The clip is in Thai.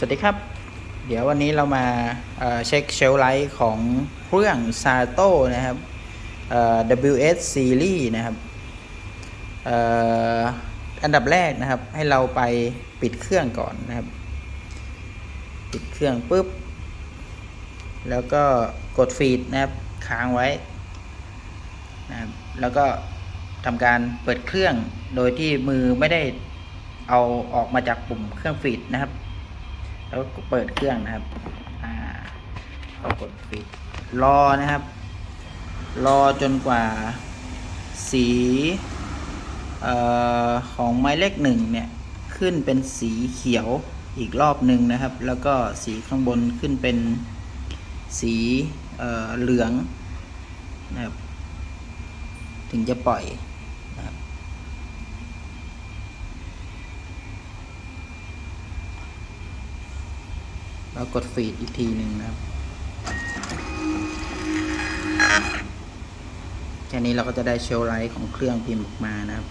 สวัสดีครับ เดี๋ยววันนี้เรามาเอ่อเช็คเชลไลท์ของเครื่อง Sato นะครับ WS Series นะครับออันดับแรกนะครับ ให้เราไปปิดเครื่องก่อนนะครับ ปิดเครื่องปุ๊บ แล้วก็กดฟีดนะครับค้างไว้นะครับแล้วก็ทำการเปิดเครื่องโดยที่มือไม่ได้เอาออกมาจากปุ่มเครื่องฟีดนะครับ แล้วก็เปิดเครื่องนะครับ อ่าก็กดปิด รอนะครับ รอจนกว่าสีออของไม้เลขหนึ่งเนี่ย ขึ้นเป็นสีเขียวอีกรอบหนึ่งนะครับ แล้วก็สีข้างบนขึ้นเป็นสีเเหลืองนะครับ ถึงจะปล่อยนะครับ แล้วกดฟีดอีกทีหนึ่งนะครับ แค่นี้เราก็จะได้เชลไลท์ของเครื่องพิมพ์ออกมานะครับ